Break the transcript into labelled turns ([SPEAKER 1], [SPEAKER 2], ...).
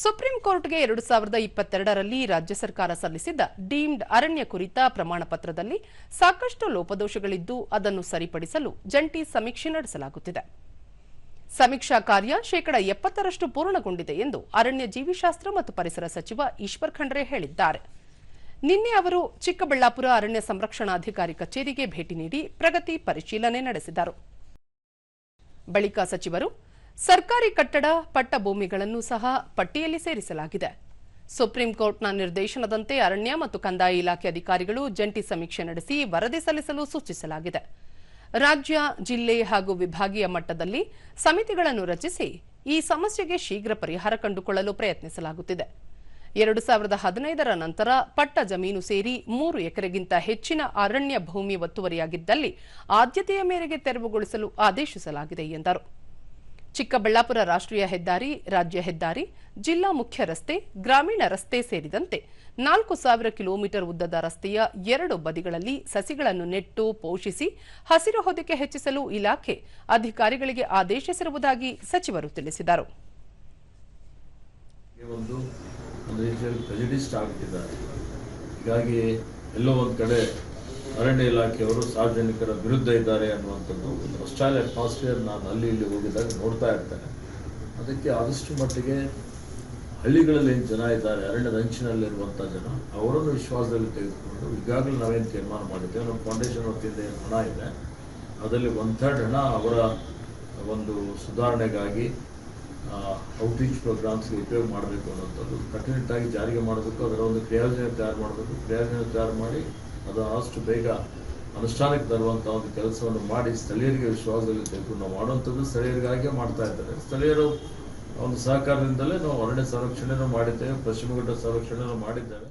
[SPEAKER 1] Supreme ಕೋರ್ಟ್ಗೆ ಎರಡು ಸಾವಿರದ ಇಪ್ಪತ್ತೆರಡರಲ್ಲಿ ರಾಜ್ಯ ಸರ್ಕಾರ ಸಲ್ಲಿಸಿದ್ದ ಡೀಮ್ಡ್ ಅರಣ್ಯ ಕುರಿತ ಪ್ರಮಾಣ ಪತ್ರದಲ್ಲಿ ಸಾಕಷ್ಟು ಲೋಪದೋಷಗಳಿದ್ದು ಅದನ್ನು ಸರಿಪಡಿಸಲು ಜಂಟಿ ಸಮೀಕ್ಷೆ ನಡೆಸಲಾಗುತ್ತಿದೆ. ಸಮೀಕ್ಷಾ ಕಾರ್ಯ ಶೇಕಡ ಎಪ್ಪತ್ತರಷ್ಟು ಪೂರ್ಣಗೊಂಡಿದೆ ಎಂದು ಅರಣ್ಯ ಜೀವಿಶಾಸ್ತ್ರ ಮತ್ತು ಪರಿಸರ ಸಚಿವ ಈಶ್ವರ್ ಖಂಡ್ರೆ ಹೇಳಿದ್ದಾರೆ. ನಿನ್ನೆ ಅವರು ಚಿಕ್ಕಬಳ್ಳಾಪುರ ಅರಣ್ಯ ಸಂರಕ್ಷಣಾಧಿಕಾರಿ ಕಚೇರಿಗೆ ಭೇಟಿ ನೀಡಿ ಪ್ರಗತಿ ಪರಿಶೀಲನೆ ನಡೆಸಿದರು. ಬಳಿಕ ಸಚಿವರು ಸರ್ಕಾರಿ ಕಟ್ಟಡ, ಪಟ್ಟಭೂಮಿಗಳನ್ನು ಸಹ ಪಟ್ಟಿಯಲ್ಲಿ ಸೇರಿಸಲಾಗಿದೆ. ಸುಪ್ರೀಂ ಕೋರ್ಟ್ನ ನಿರ್ದೇಶನದಂತೆ ಅರಣ್ಯ ಮತ್ತು ಕಂದಾಯ ಇಲಾಖೆ ಅಧಿಕಾರಿಗಳು ಜಂಟಿ ಸಮೀಕ್ಷೆ ನಡೆಸಿ ವರದಿ ಸಲ್ಲಿಸಲು ಸೂಚಿಸಲಾಗಿದೆ. ರಾಜ್ಯ, ಜಿಲ್ಲೆ ಹಾಗೂ ವಿಭಾಗೀಯ ಮಟ್ಟದಲ್ಲಿ ಸಮಿತಿಗಳನ್ನು ರಚಿಸಿ ಈ ಸಮಸ್ಯೆಗೆ ಶೀಘ್ರ ಪರಿಹಾರ ಕಂಡುಕೊಳ್ಳಲು ಪ್ರಯತ್ನಿಸಲಾಗುತ್ತಿದೆ. ಎರಡು ಸಾವಿರದ ಹದಿನೈದರ ನಂತರ ಪಟ್ಟ ಜಮೀನು ಸೇರಿ ಮೂರು ಎಕರೆಗಿಂತ ಹೆಚ್ಚಿನ ಅರಣ್ಯ ಭೂಮಿ ಒತ್ತುವರಿಯಾಗಿದ್ದಲ್ಲಿ ಆದ್ಯತೆಯ ಮೇರೆಗೆ ತೆರವುಗೊಳಿಸಲು ಆದೇಶಿಸಲಾಗಿದೆ ಎಂದರು. ಚಿಕ್ಕಬಳ್ಳಾಪುರ ರಾಷ್ಟ್ರೀಯ ಹೆದ್ದಾರಿ, ರಾಜ್ಯ ಹೆದ್ದಾರಿ, ಜಿಲ್ಲಾ ಮುಖ್ಯ ರಸ್ತೆ, ಗ್ರಾಮೀಣ ರಸ್ತೆ ಸೇರಿದಂತೆ ನಾಲ್ಕು ಸಾವಿರ ಕಿಲೋಮೀಟರ್ ಉದ್ದದ ರಸ್ತೆಯ ಎರಡು ಬದಿಗಳಲ್ಲಿ ಸಸಿಗಳನ್ನು ನೆಟ್ಟು ಪೋಷಿಸಿ ಹಸಿರು ಹೊದಿಕೆ ಹೆಚ್ಚಿಸಲು ಇಲಾಖೆ ಅಧಿಕಾರಿಗಳಿಗೆ ಆದೇಶಿಸಿರುವುದಾಗಿ ಸಚಿವರು ತಿಳಿಸಿದರು.
[SPEAKER 2] ಎಲ್ಲೋ ಒಂದು ಕಡೆ ಅರಣ್ಯ ಇಲಾಖೆಯವರು ಸಾರ್ವಜನಿಕರ ವಿರುದ್ಧ ಇದ್ದಾರೆ ಅನ್ನುವಂಥದ್ದು ಒಂದು ಅಟ್ಮಾಸ್ಫಿಯರ್ ನಾನು ಅಲ್ಲಿ ಇಲ್ಲಿ ಹೋಗಿದಾಗ ನೋಡ್ತಾ ಇರ್ತೇನೆ. ಅದಕ್ಕೆ ಆದಷ್ಟು ಮಟ್ಟಿಗೆ ಹಳ್ಳಿಗಳಲ್ಲಿ ಏನು ಜನ ಇದ್ದಾರೆ, ಅರಣ್ಯದ ಅಂಚಿನಲ್ಲಿರುವಂಥ ಜನ, ಅವರನ್ನು ವಿಶ್ವಾಸದಲ್ಲಿ ತೆಗೆದುಕೊಂಡು ಈಗಾಗಲೇ ನಾವೇನು ತೀರ್ಮಾನ ಮಾಡಿದ್ದೇವೆ. ನಮ್ಮ ಫೌಂಡೇಶನ್ ವತಿಯಿಂದ ಏನು ಹಣ ಇದೆ, ಅದರಲ್ಲಿ ಒನ್ ಥರ್ಡ್ ಹಣ ಅವರ ಒಂದು ಸುಧಾರಣೆಗಾಗಿ ಔಟ್ರೀಚ್ ಪ್ರೋಗ್ರಾಮ್ಸ್ಗೆ ಉಪಯೋಗ ಮಾಡಬೇಕು ಅನ್ನೋಂಥದ್ದು ಕಟ್ಟುನಿಟ್ಟಾಗಿ ಜಾರಿಗೆ ಮಾಡಬೇಕು, ಅದರ ಒಂದು ಕ್ರಿಯಾಯೋಜನೆ ತಯಾರು ಮಾಡಬೇಕು. ಕ್ರಿಯಾಯೋಜನೆ ತಯಾರು ಮಾಡಿ ಅದು ಆದಷ್ಟು ಬೇಗ ಅನುಷ್ಠಾನಕ್ಕೆ ತರುವಂಥ ಒಂದು ಕೆಲಸವನ್ನು ಮಾಡಿ ಸ್ಥಳೀಯರಿಗೆ ವಿಶ್ವಾಸದಲ್ಲಿ ತೆಗೆದುಕೊಂಡು ನಾವು ಮಾಡುವಂಥದ್ದು ಸ್ಥಳೀಯರಿಗಾಗಿಯೇ ಮಾಡ್ತಾ ಇದ್ದಾರೆ. ಸ್ಥಳೀಯರು ಒಂದು ಸಹಕಾರದಿಂದಲೇ ನಾವು ಅರಣ್ಯ ಸಂರಕ್ಷಣೆಯನ್ನು ಮಾಡಿದ್ದೇವೆ ಪಶ್ಚಿಮ ಘಟ್ಟ ಸಂರಕ್ಷಣೆಯನ್ನು ಮಾಡಿದ್ದೇವೆ.